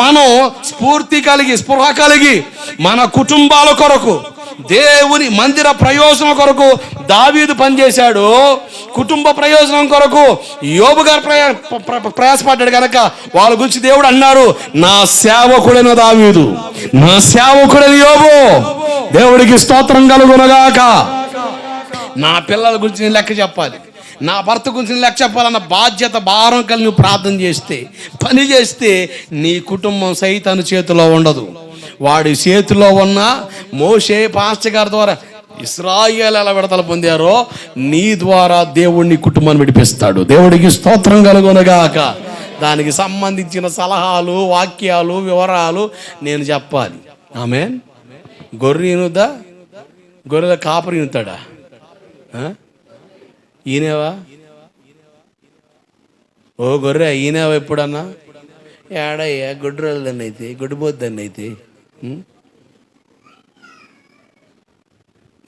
మనం స్ఫూర్తి కలిగి స్పృహ కలిగి మన కుటుంబాల కొరకు దేవుని మందిర ప్రయోజనం కొరకు దావీదు పనిచేశాడు. కుటుంబ ప్రయోజనం కొరకు యోబు గారు ప్రయా ప్ర- ప్రయాసపడ్డాడు కనుక వాళ్ళ గురించి దేవుడు అన్నారు నా సేవకుడైన దావీదు నా సేవకుడైన యోబు దేవుడికి స్తోత్రం కలుగునగాక. నా పిల్లల గురించి నేను లెక్క చెప్పాలి. నా భర్త గురించి లెక్క చెప్పాలన్న బాధ్యత భారం కలిగి నువ్వు ప్రార్థన చేస్తే పని చేస్తే నీ కుటుంబం సైతాను చేతిలో ఉండదు. వాడి చేతిలో ఉన్న మోషే పాస్టర్ గారి ద్వారా ఇస్రాయేల్ ఎలా విడతలు పొందారో నీ ద్వారా దేవుడిని కుటుంబాన్ని విడిపిస్తాడు. దేవుడికి స్తోత్రం కలుగునగాక. దానికి సంబంధించిన సలహాలు వాక్యాలు వివరాలు నేను చెప్పాలి. ఆమె గొర్రెనుదా గొర్రెల కాపరి ఉంటాడా ఈయనేవా? ఓ గొర్రె ఈయనేవా ఎప్పుడన్నా ఏడయ్యా గుడ్డు రోజులన్నీ అయితే గుడ్డిపోద్దని అయితే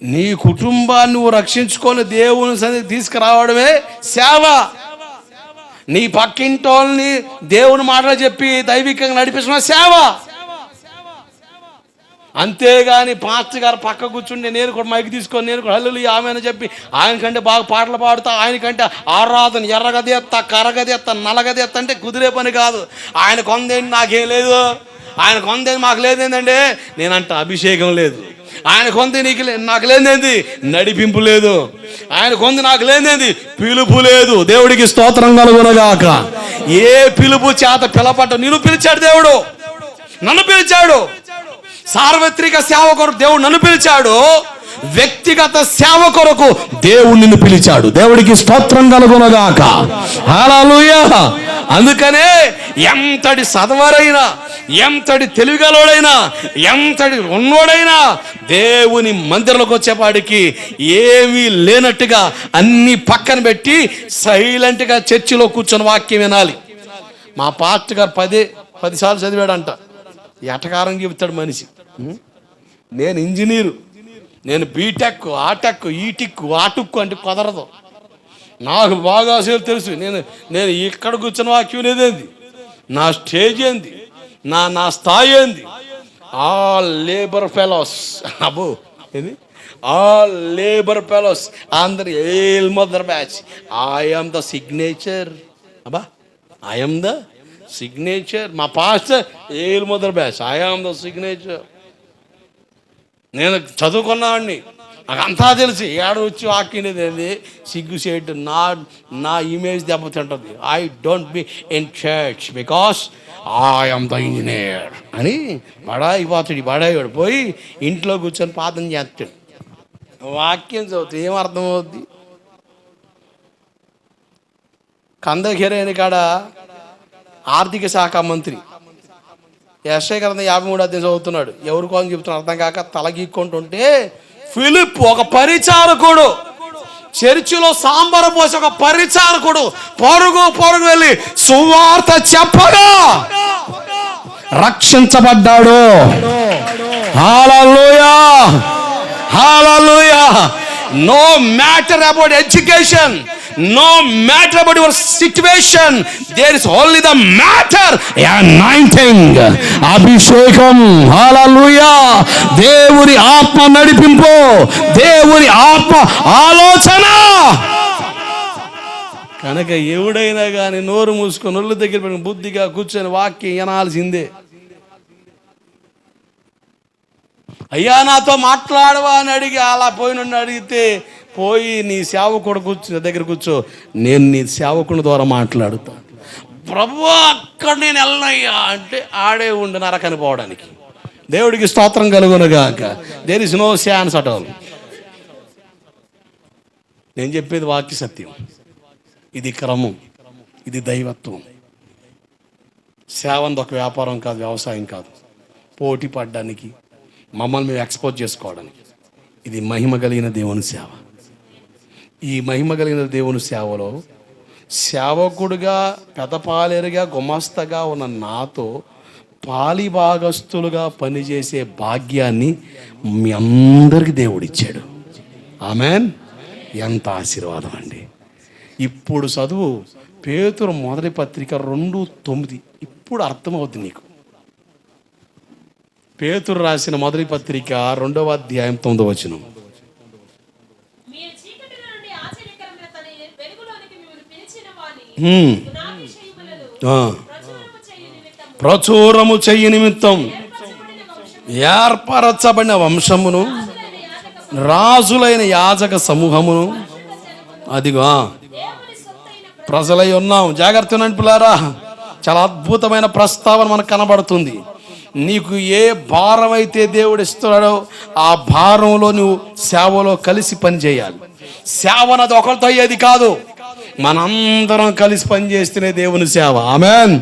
నీ కుటుంబాన్ని నువ్వు రక్షించుకొని దేవుని సన్నిధి తీసుకురావడమే సేవ. నీ పక్కింటోళ్ళని దేవుని మాటలు చెప్పి దైవికంగా నడిపించడం సేవ. అంతేగాని పాస్టర్ గారు పక్క కూర్చుండి నేను కూడా మైక్ తీసుకొని నేను కూడా హల్లు ఆమె అని చెప్పి ఆయన కంటే బాగా పాటలు పాడుతా ఆయనకంటే ఆరాధన ఎర్రగది ఎత్త కర్రగది ఎత్త నల్లగది అంటే కుదిరే పని కాదు. ఆయన కొందేంటి నాకేం లేదు. ఆయన కొందేది మాకు లేదేందండి నేనంట అభిషేకం లేదు. ఆయన కొంది నీకు నాకు లేనిది నడిపింపు లేదు. ఆయన కొంది నాకు లేనిది పిలుపు లేదు. దేవుడికి స్తోత్రం కలుగునగాక. ఏ పిలుపు చేత పిలపట్ట నిన్ను పిలిచాడు దేవుడు. నన్ను పిలిచాడు. సార్వత్రిక సేవ కొరకు దేవుడు నన్ను పిలిచాడు. వ్యక్తిగత సేవ కొరకు దేవుడిని పిలిచాడు. దేవుడికి స్తోత్రం కలుగునగాక. హల్లెలూయా. అందుకనే ఎంతటి సదవరైనా ఎంతటి తెలివిగలోడైనా ఎంతటి ఉన్నోడైనా దేవుని మందిరంలోకి వచ్చేపాడికి ఏమీ లేనట్టుగా అన్ని పక్కన పెట్టి సైలెంట్గా చర్చిలో కూర్చొని వాక్యం వినాలి. మా పాస్ట్ గారు పదే పదిసార్లు చదివాడంట. ఎటకారం చెబుతాడు మనిషి. నేను ఇంజనీరు. నేను బీటెక్ ఆటెక్ ఈటిక్ ఆటుక్కు అంటే కుదరదు. నాకు బాగా అసలు తెలుసు. నేను నేను ఇక్కడ కూర్చున్న వాక్యం ఏదేంది? నా స్టేజ్ ఏంది? నా నా స్థాయి ఏంది? All labour fellows. అబ్బో ఏంది? All labour fellows. అందరు ఏల్ mother batch. I'm the signature. అబ్బా ఐఎమ్ ద సిగ్నేచర్ మా పాస్టర్ ఏలు మదర్ బ్యాస్ ఐఎమ్ ద సిగ్నేచర్ నేను చదువుకున్నావాడిని నాకు అంతా తెలిసి. ఏడ వచ్చి వాకినేది ఏంది? సిగ్గుసేటు నా నా ఇమేజ్ దెబ్బతింటుంది I don't be in church because I'm the engineer అని బడాయి పోతాడు బడాయి వాడు పోయి ఇంట్లో కూర్చొని పాతం చేస్తాడు. వాక్యం చదువుతుంది ఏం అర్థమవుద్ది కందఖిరైన కాడ? ఆర్థిక శాఖ మంత్రి. యశ్ఐ గ్రంథం యాభై మూడు అధ్యాయం చదువుతున్నాడు. ఎవరి కోసం చెప్తున్నా అర్థం కాక తలగీక్కుంటుంటే ఫిలిప్ ఒక పరిచారకుడు. చర్చిలో సాంబార పోసి ఒక పరిచారకుడు. పొరుగు పొరుగు వెళ్ళి సువార్త చెప్పగా రక్షించబడ్డాడు. హాలూయా! హాలూయా! No matter about education. No matter about your situation there is only the matter anointing అభిషేకం హాలూయా దేవుని ఆత్మ నడిపింపు దేవుని ఆత్మ ఆలోచన. కనుక ఎవడైనా కానీ నోరు మూసుకొని ఒళ్ళు దగ్గర పెట్టుకుని బుద్ధిగా కూర్చొని వాక్యం వినాల్సిందే. అయ్యా నాతో మాట్లాడవా అని అడిగి అలా పోయిన అడిగితే పోయి నీ సేవకుడు కూర్చో దగ్గర కూర్చో. నేను నీ సేవకుని ద్వారా మాట్లాడుతా. ప్రభు అక్కడ నేను వెళ్ళనయ్యా అంటే ఆడే ఉండి నరకని పోవడానికి. దేవుడికి స్తోత్రం కలుగునగాక. There is no chance at all నేను చెప్పేది వాక్య సత్యం. ఇది క్రమం. ఇది దైవత్వం. సేవంది ఒక వ్యాపారం కాదు వ్యవసాయం కాదు. పోటీ పడ్డానికి మమ్మల్ని మేము ఎక్స్పోజ్ చేసుకోవడానికి. ఇది మహిమ కలిగిన దేవుని సేవ. ఈ మహిమ కలిగిన దేవుని సేవలో సేవకుడుగా పెదపాలేరుగా గుమస్తగా ఉన్న నాతో పాలిభాగస్తులుగా పనిచేసే భాగ్యాన్ని మీ అందరికీ దేవుడిచ్చాడు. ఆమెన్. ఎంత ఆశీర్వాదం అండి. ఇప్పుడు చదువు పేతురు మొదటి పత్రిక రెండు తొమ్మిది. ఇప్పుడు అర్థమవుతుంది నీకు. పేతురు రాసిన మొదటి పత్రిక రెండవ అధ్యాయం తొమ్మిదవ వచనం. ప్రచురము చెయ్యి నిమిత్తం ఏర్పరచబడిన వంశమును రాజులైన యాజక సమూహమును అదిగో ప్రజలై ఉన్నాం. జాగ్రత్త ఉండండి పిల్లారా. చాలా అద్భుతమైన ప్రస్తావన మనకు కనబడుతుంది. నీకు ఏ భారం అయితే దేవుడు ఇస్తున్నాడో ఆ భారంలో నువ్వు సేవలో కలిసి పని చేయాలి సేవ అన్నది ఒకరితో అయ్యేది కాదు. మనందరం కలిసి పని చేస్తేనే దేవుని సేవ. ఆమెన్.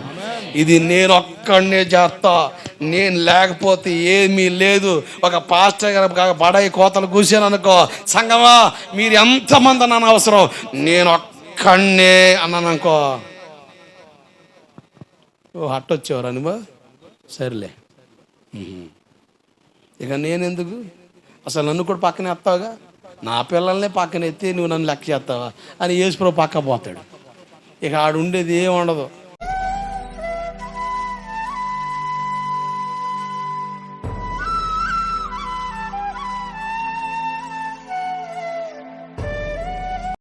ఇది నేను ఒక్కడనే చేస్తా నేను లేకపోతే ఏమీ లేదు. ఒక పాస్టర్ గారు బడాయి కోతలు కూర్చాను అనుకో సంగమా మీరు ఎంతమంది అన్న అవసరం? నేను ఒక్కడనే అన్నాను అనుకో. ఓ హట్టొచ్చేవారా అనుభవ సరేలే. ఇక ఇక నేనెందుకు? అసలు నన్ను కూడా పక్కన వేస్తావుగా నా పిల్లల్ని పక్కన ఎత్తి నువ్వు నన్ను లెక్క చేస్తావా? అని యేసుప్రభు పక్క పోతాడు. ఇక ఆడు ఉండేది ఏం ఉండదు.